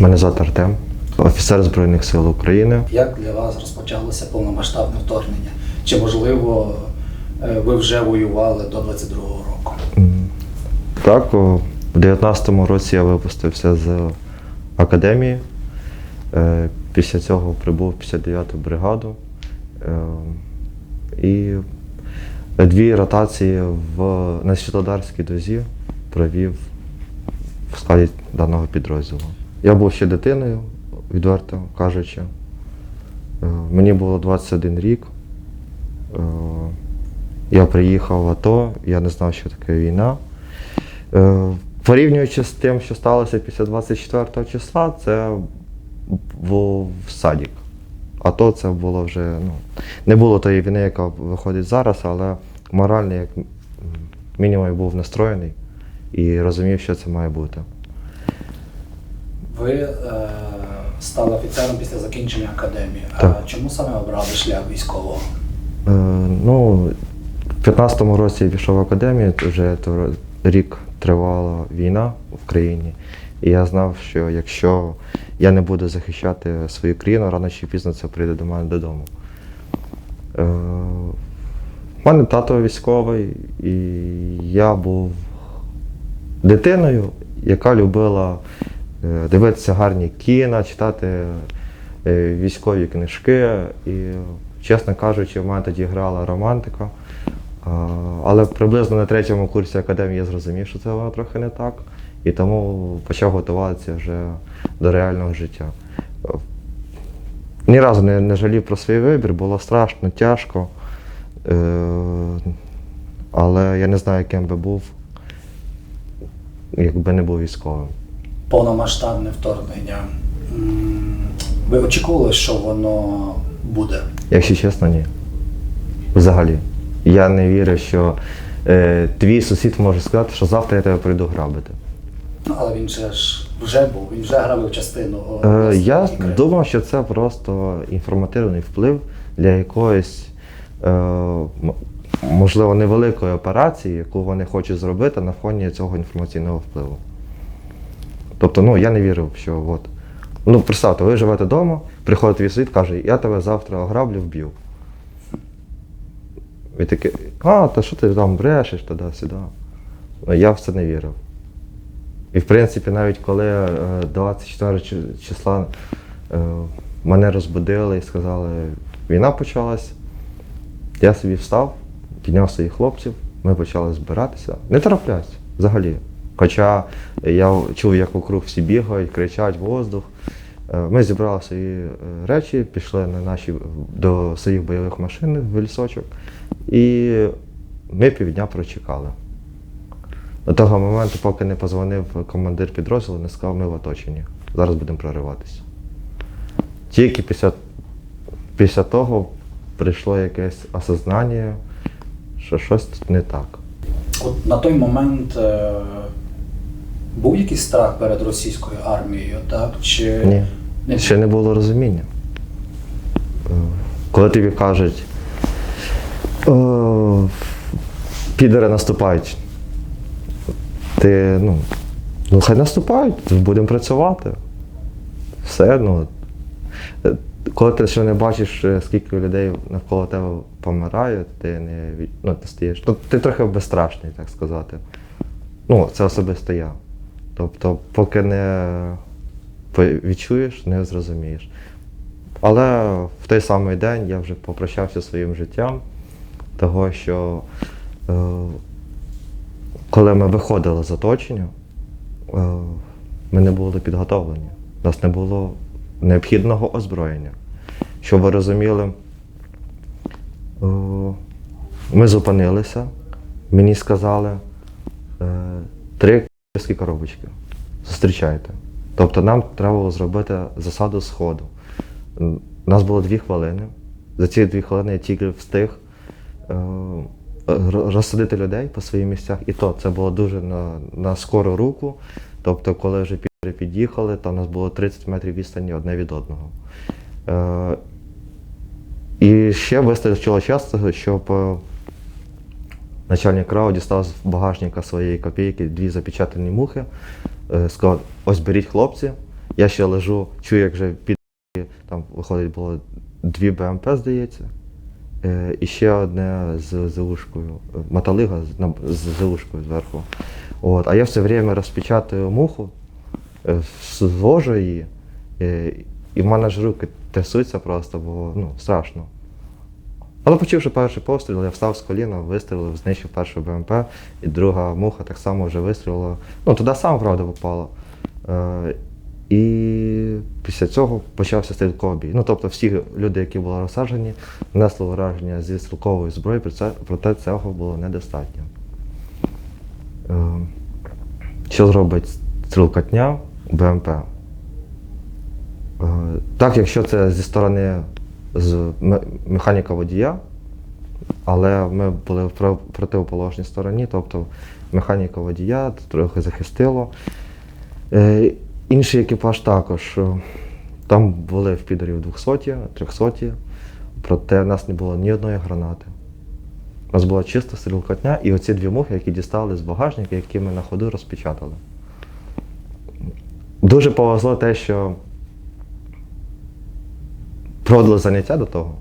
Мене звати Артем, офіцер Збройних сил України. Як для вас розпочалося повномасштабне вторгнення? Чи можливо е, ви вже воювали до 22-го року? Так, в 19-му році я випустився з академії. Е, Після цього прибув 59-ту бригаду. Е, І дві ротації в, на Світлодарській дозі провів в складі даного підрозділу. Я був ще дитиною, відверто кажучи. Е, Мені було 21 рік. Е, Я приїхав в АТО, я не знав, що таке війна. Е, Порівнюючи з тим, що сталося після 24 числа, це був садик. АТО це було вже, ну, не було тої війни, яка виходить зараз, але морально, як мінімум, був настроєний і розумів, що це має бути. Ви е, стали офіцером після закінчення академії. Так. А чому саме обрали шлях військового? Е, ну, в 15-му році я пішов в академію, вже то рік тривала війна в країні. І я знав, що якщо я не буду захищати свою країну, рано чи пізно це прийде до мене додому. Е, У мене тато військовий, і я був дитиною, яка любила дивитися гарні кіна, читати е, військові книжки. І, чесно кажучи, в мене тоді грала романтика. Але приблизно на третьому курсі академії я зрозумів, що це воно трохи не так. І тому почав готуватися вже до реального життя. Е, Ні разу не, не жалів про свій вибір, було страшно, тяжко. Е, але я не знаю, яким би був, якби не був військовим. Повномасштабне вторгнення. Ви очікували, що воно буде? Якщо чесно, ні. Взагалі. Я не вірю, що е, твій сусід може сказати, що завтра я тебе прийду грабити. Ну, але він же ж вже був, він вже грав частину. Е, я Криму. думав, що це просто інформативний вплив для якоїсь, е, можливо, невеликої операції, яку вони хочуть зробити на фоні цього інформаційного впливу. Тобто, ну, я не вірив, що от. Ну, представте, ви живете вдома, приходить твій сусід, каже, я тебе завтра ограблю, вб'ю. І такий, а, та що ти там брешеш туди-сюди. Я в це не вірив. І в принципі, навіть коли е, 24 числа е, мене розбудили і сказали, війна почалась, я собі встав, підняв своїх хлопців, ми почали збиратися. Не тороплять взагалі. Хоча я чув, як вокруг всі бігають, кричать воздух. Е, Ми зібрали свої е, речі, пішли на наші, до своїх бойових машин в лісочок, і ми півдня прочекали. До того моменту, поки не позвонив командир підрозділу, не сказав, ми в оточенні. Зараз будемо прориватися. Тільки після, після того прийшло якесь осознання, що щось тут не так. От на той момент е, був якийсь страх перед російською армією, так? Чи Ні. Не Ще не було розуміння. Е, Коли тобі кажуть, «О, підери наступають, ти, ну, ну хай наступають, будемо працювати. Все, ну. Е, Коли ти ще не бачиш, е, скільки людей навколо тебе помирає, ти не, ну, ти стаєш. Ну, ти трохи безстрашний, так сказати. Ну, це особисто я. Тобто, поки не відчуєш, не зрозумієш. Але в той самий день я вже попрощався своїм життям, того що е, коли ми виходили з оточення, е, ми не були підготовлені. У нас не було необхідного озброєння. Щоб ви розуміли, е, ми зупинилися, мені сказали три київські коробочки. Зустрічайте. Тобто нам треба було зробити засаду сходу. У нас було дві хвилини. За ці дві хвилини я тільки встиг е, розсадити людей по своїх місцях. І то це було дуже на, на скору руку. Тобто, коли вже під'їхали, то у нас було 30 метрів відстані одне від одного. Е, і ще вистачило часу, щоб е, начальник КРАУ дістав з багажника своєї копійки дві запечатані мухи, е, сказав, ось беріть хлопці, Я ще лежу, чую, як вже під там виходить було дві БМП, здається. Е, і ще одне з зелушкою, маталига з, зелушкою зверху. От. А я все время розпечатую муху, е, звожу її, і в мене ж руки трясуться просто, бо ну, страшно. Але почувши перший постріл, я встав з коліна, вистрілив, знищив першу БМП, і друга муха так само вже вистрілила. Ну, туди сам, правда, попала. Е, і після цього почався стрілковий бій. Ну, тобто всі люди, які були розсаджені, несли враження зі стрілкової зброї, проте, цього було недостатньо. Е, що зробить стрілкотня БМП? Е, Так, якщо це зі сторони з механіка водія, але ми були в противоположній стороні, тобто механіка водія трохи захистило. Е, Інший екіпаж також. Там були в підорів 200, 300, проте в нас не було ні одної гранати. У нас була чиста стрілкотня і оці дві мухи, які дістали з багажника, які ми на ходу розпечатали. Дуже повезло те, що проводили заняття до того.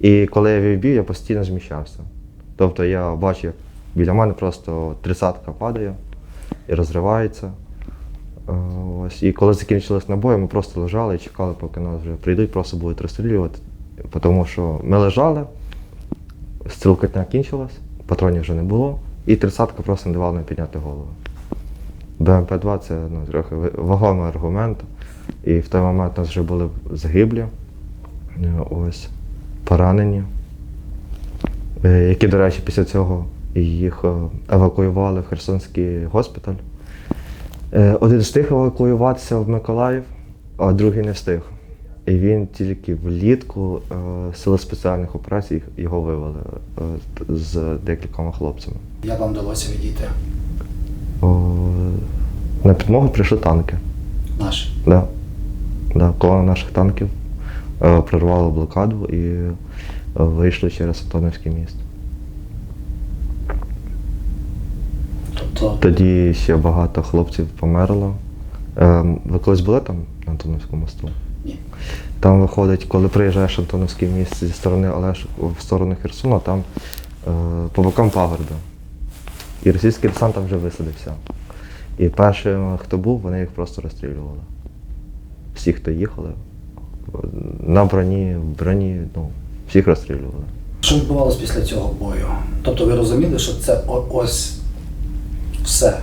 І коли я вів я постійно зміщався. Тобто я бачу, як біля мене просто тридцятка падає і розривається. Е, Ось. І коли закінчились набої, ми просто лежали і чекали, поки нас вже прийдуть, просто будуть розстрілювати. Тому що ми лежали, стрілкотня кінчилась, патронів вже не було, і тридцятка просто не давала нам підняти голову. БМП-2 це ну, трохи вагомий аргумент. І в той момент у нас вже були загиблі, ось, поранені, е, які, до речі, після цього їх е, евакуювали в Херсонський госпіталь. Е, Один встиг евакуюватися в Миколаїв, а другий не встиг. І він тільки влітку е, сили спеціальних операцій його вивели е, з декількома хлопцями. Як вам вдалося відійти? На підмогу прийшли танки. Наші. Да. Да, колона наших танків е, прорвала блокаду і е, вийшли через Антоновський міст. Тобто, Тоді ще багато хлопців померло. Е, ви колись були там на Антоновському мосту? ні. Там виходить, коли приїжджаєш в міст зі сторони Олеш в сторону Херсона, там по бокам пагорби. І російський десант там вже висадився. І першим, хто був, вони їх просто розстрілювали. Всі, хто їхали, на броні, в броні, ну, всіх розстрілювали. Що відбувалося після цього бою? Тобто ви розуміли, що це ось все.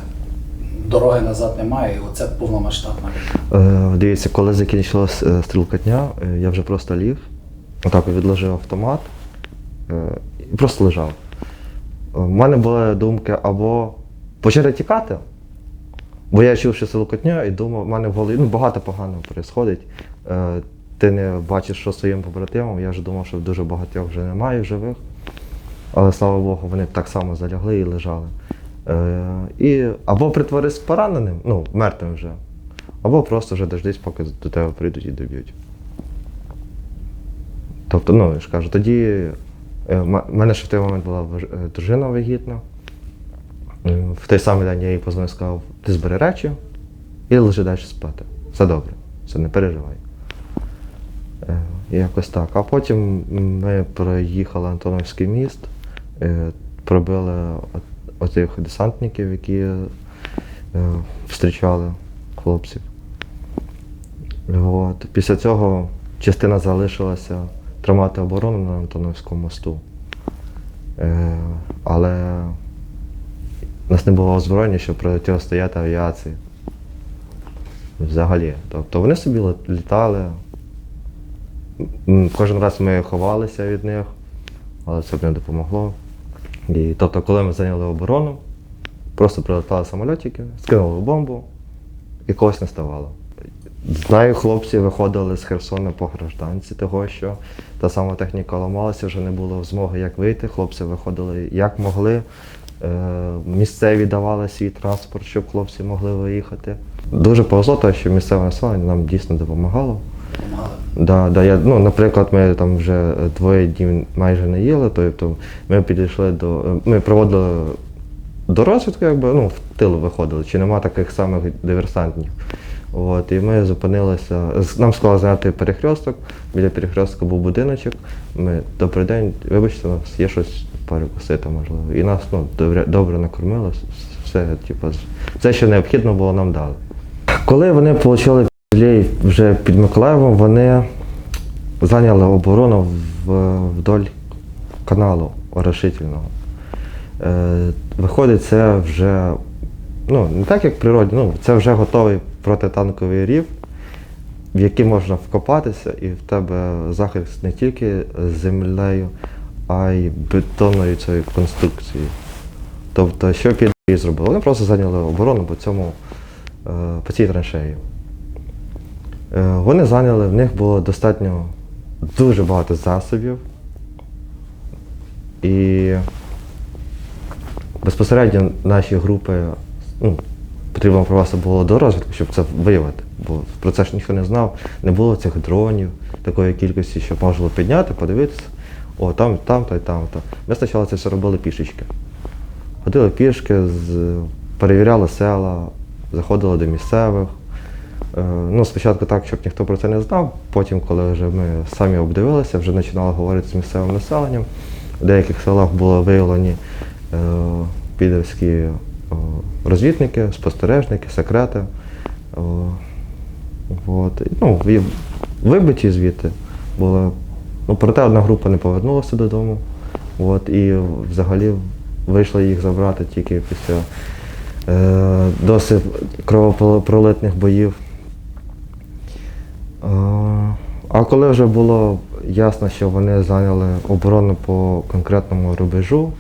Дороги назад немає, і оце повномасштабна. Е, дивіться, коли закінчилась е, стрілкотня, е, я вже просто ліг, отак відложив автомат е, і просто лежав. У мене були думки або почати тікати, бо я чув, що стрілкотня, і думав, в мене в голові ну, багато поганого відбувається. Ти не бачиш, що своїм побратимам. Я вже думав, що дуже багатьох вже немає живих. Але слава Богу, вони так само залягли і лежали. Е, і або притворись пораненим, ну, мертвим вже, або просто вже дождись, поки до тебе прийдуть і доб'ють. Тобто, ну, я ж кажу, тоді е, в мене ще в той момент була е, дружина вагітна. Е, В той самий день я їй позвонив сказав, ти збери речі і лежи далі спати. Все добре, все, не переживай. Е, Якось так. А потім ми проїхали Антоновський міст, е, пробили оцих десантників, які е, зустрічали хлопців. От. Після цього частина залишилася тримати оборону на Антоновському мосту. Але у нас не було озброєння, щоб протистояти авіації. Взагалі. Тобто вони собі літали. Кожен раз ми ховалися від них, але це б не допомогло. І, тобто, коли ми зайняли оборону, просто прилетали самольотики, скинули бомбу і когось не ставало. Знаю, хлопці виходили з Херсона по гражданці, того що та сама техніка ламалася, вже не було змоги як вийти. Хлопці виходили як могли. Е, Місцеві давали свій транспорт, щоб хлопці могли виїхати. Дуже повезло, що місцеве населення нам дійсно допомагало. Допомагали. Да, да, я, ну, наприклад, ми там вже е, двоє днів майже не їли, тобто ми підійшли до. е, Ми проводили до розвідку, якби ну, в тил виходили, чи нема таких самих диверсантів. От, і ми зупинилися. Нам сказали зайняти перехресток. Біля перехрестка був будиночок. Ми добрий день, вибачте, у нас є щось перекусити, можливо. І нас ну, добре, добре накормили, все, типу, все, що необхідно було, нам дали. Коли вони отримали пілей вже під Миколаєвом, вони зайняли оборону вдоль каналу Орошительного. Е, виходить, це вже ну, не так, як природні, ну, це вже готовий протитанковий рів, в який можна вкопатися, і в тебе захист не тільки землею, а й бетонною цією конструкцією. Тобто, що під зробили? Вони просто зайняли оборону по цьому, е, по цій траншеї. Е, Вони зайняли, в них було достатньо дуже багато засобів. І безпосередньо наші групи, ну, потрібно провести було до розвідку, щоб це виявити. Бо про це ж ніхто не знав. Не було цих дронів такої кількості, щоб можна було підняти, подивитися. О, там, там, то і там, то. Ми спочатку це все робили пішечки. Ходили пішки, перевіряли села, заходили до місцевих. Е, Ну, спочатку так, щоб ніхто про це не знав. Потім, коли вже ми самі обдивилися, вже починали говорити з місцевим населенням. В деяких селах були виявлені е, е, розвідники, спостережники, секрети. От. Ну, вибиті звідти були. Ну, проте одна група не повернулася додому. От, і взагалі вийшли їх забрати тільки після е, досить кровопролитних боїв. А коли вже було ясно, що вони зайняли оборону по конкретному рубежу,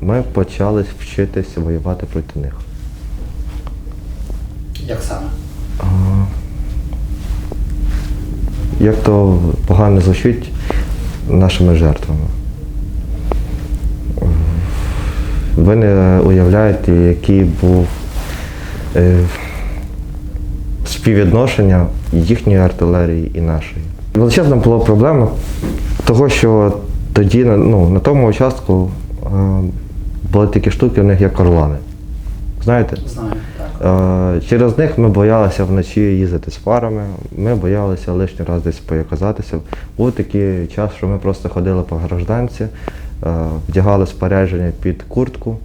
ми почали вчитися воювати проти них. Як саме? А, Як то погано звучить нашими жертвами. Ви не уявляєте, який був е, співвідношення їхньої артилерії і нашої. Величезна була проблема того, що тоді ну, на тому участку е, були такі штуки, у них як орлани. Знаєте? Знаю, так. Е, Через них ми боялися вночі їздити з фарами, ми боялися лишній раз десь показатися. Був такий час, що ми просто ходили по гражданці, е, вдягали спорядження під куртку,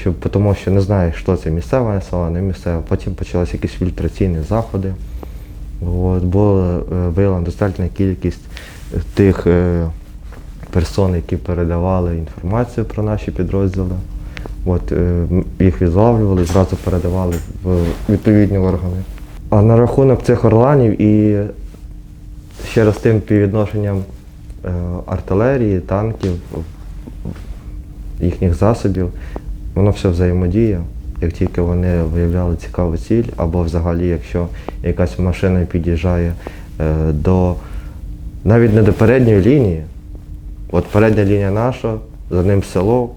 щоб, тому що не знаєш, що це місцеве село, не місцеве. Потім почалися якісь фільтраційні заходи. От, була е, виявлена достатня кількість тих е, персон, які передавали інформацію про наші підрозділи. От, е, їх відлавлювали, зразу передавали в відповідні органи. А на рахунок цих орланів і ще раз тим співвідношенням е, артилерії, танків, їхніх засобів, воно все взаємодіє. Як тільки вони виявляли цікаву ціль, або взагалі, якщо якась машина під'їжджає е, до навіть не до передньої лінії, от передня лінія наша, за ним село,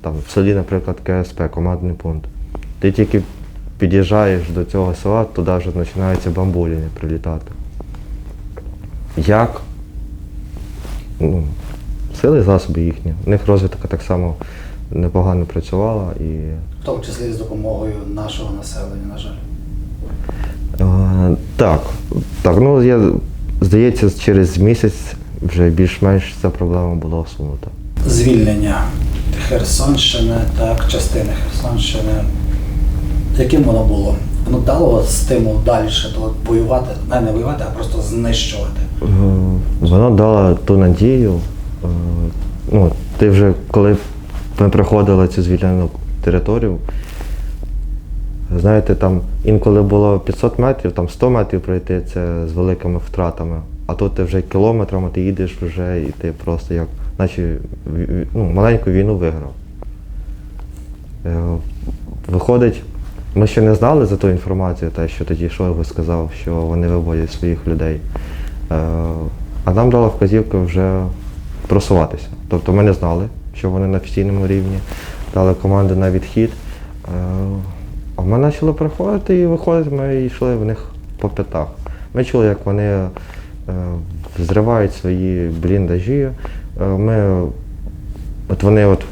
там в селі, наприклад, КСП, командний пункт. Ти тільки під'їжджаєш до цього села, туди вже починаються бамбуліни прилітати. Як? Ну, сили засоби їхні. У них розвідка так само непогано працювала і В тому числі з допомогою нашого населення, на жаль. Е, Так, так, ну я здається, через місяць вже більш-менш ця проблема була усунута. Звільнення Херсонщини, так, частини Херсонщини. Яким воно було? Воно дало стимул далі воювати, не, не воювати, а просто знищувати. Е, Воно дало ту надію. е, Ну, ти вже коли ми проходили цю звільнену територію, знаєте, там інколи було 500 метрів, там 100 метрів пройти це з великими втратами. А тут ти вже кілометрами ти їдеш вже і ти просто як, наче ну, маленьку війну виграв. Е, Виходить, ми ще не знали за ту інформацію, те, що тоді Шойгу сказав, що вони виводять своїх людей. Е, А нам дала вказівка вже просуватися. Тобто ми не знали, що вони на офіційному рівні, дали команду на відхід. Е, А ми почали приходити і виходити, ми йшли в них по п'ятах. Ми чули, як вони е, зривають свої бліндажі. Е, Ми, от вони от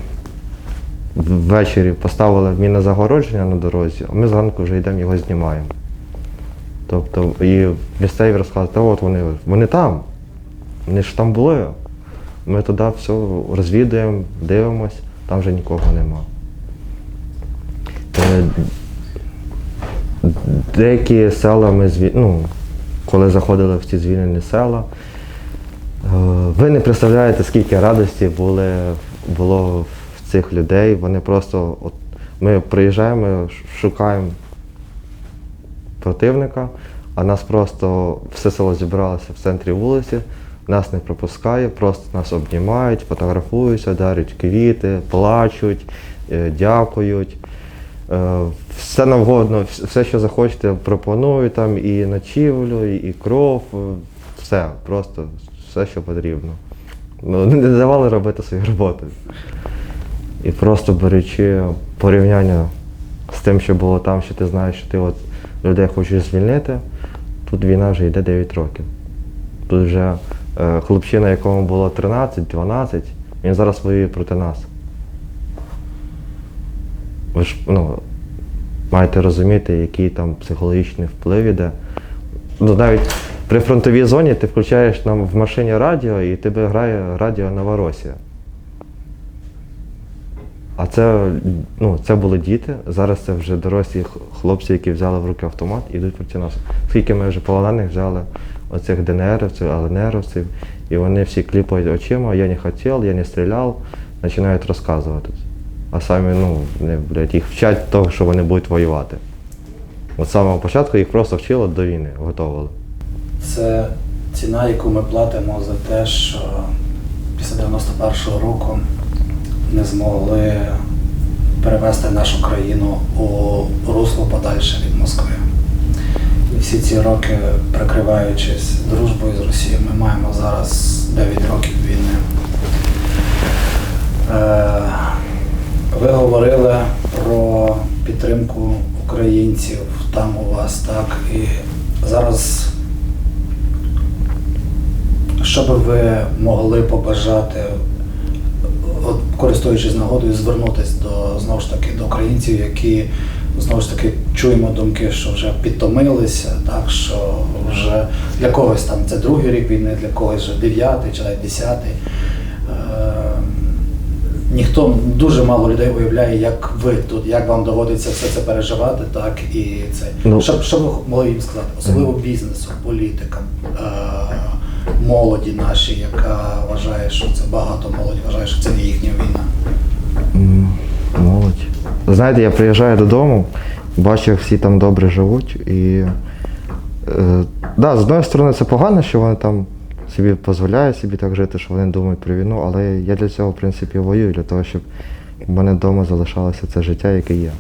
ввечері поставили мінне загородження на дорозі, а ми зранку вже йдемо його знімаємо. Тобто, і місцеві розказують, та от вони, вони там, вони ж там були. Ми туди все розвідуємо, дивимось, там вже нікого нема. Е, Деякі села ми ну, коли заходили в ці звільнені села, е, ви не представляєте, скільки радості були, було в цих людей. Вони просто, от, ми приїжджаємо, шукаємо противника, а нас просто все село зібралося в центрі вулиці, нас не пропускає, просто нас обнімають, фотографуються, дарять квіти, плачуть, е, дякують. Е, Все навгодно, все, що захочете, пропоную там і ночівлю, і, кров, е, все, просто все, що потрібно. Ну, не давали робити свою роботу. І просто беручи порівняння з тим, що було там, що ти знаєш, що ти от людей хочеш звільнити, тут війна вже йде 9 років. Тут вже хлопчина, якому було 13-12, він зараз воює проти нас. Ви ж ну, маєте розуміти, який там психологічний вплив іде. Ну, навіть при фронтовій зоні ти включаєш нам в машині радіо і тебе грає радіо Новоросія. А це, ну, це були діти. Зараз це вже дорослі хлопці, які взяли в руки автомат і йдуть проти нас. Скільки ми вже полонених взяли оцих ДНРівців, ЛНРівців, і вони всі кліпають очима, я не хотів, я не стріляв, починають розказувати. А самі, ну, не, блядь, їх вчать того, що вони будуть воювати. От з самого початку їх просто вчили до війни, готували. Це ціна, яку ми платимо за те, що після 91-го року не змогли перевести нашу країну у русло подальше від Москви. Всі ці роки, прикриваючись дружбою з Росією, ми маємо зараз 9 років війни. Е, Ви говорили про підтримку українців там у вас, так? І зараз що би ви могли побажати, користуючись нагодою, звернутися до знову ж таки до українців, які знову ж таки чуємо думки, що вже підтомилися, так що вже для когось там це другий рік війни, для когось вже дев'ятий чи навіть десятий. Е, Ніхто дуже мало людей уявляє, як ви тут, як вам доводиться все це переживати, так і це. Ну. що, що ви могли їм сказати? Особливо бізнесу, політикам, е, молоді нашій, яка вважає, що це багато молоді вважає, що це не їхня війна. Молодь. Знаєте, я приїжджаю додому, бачу, як всі там добре живуть. І е, да, з одної сторони, це погано, що вони там собі дозволяють собі так жити, що вони думають про війну, але я для цього, в принципі, воюю, для того, щоб в мене вдома залишалося це життя, яке є.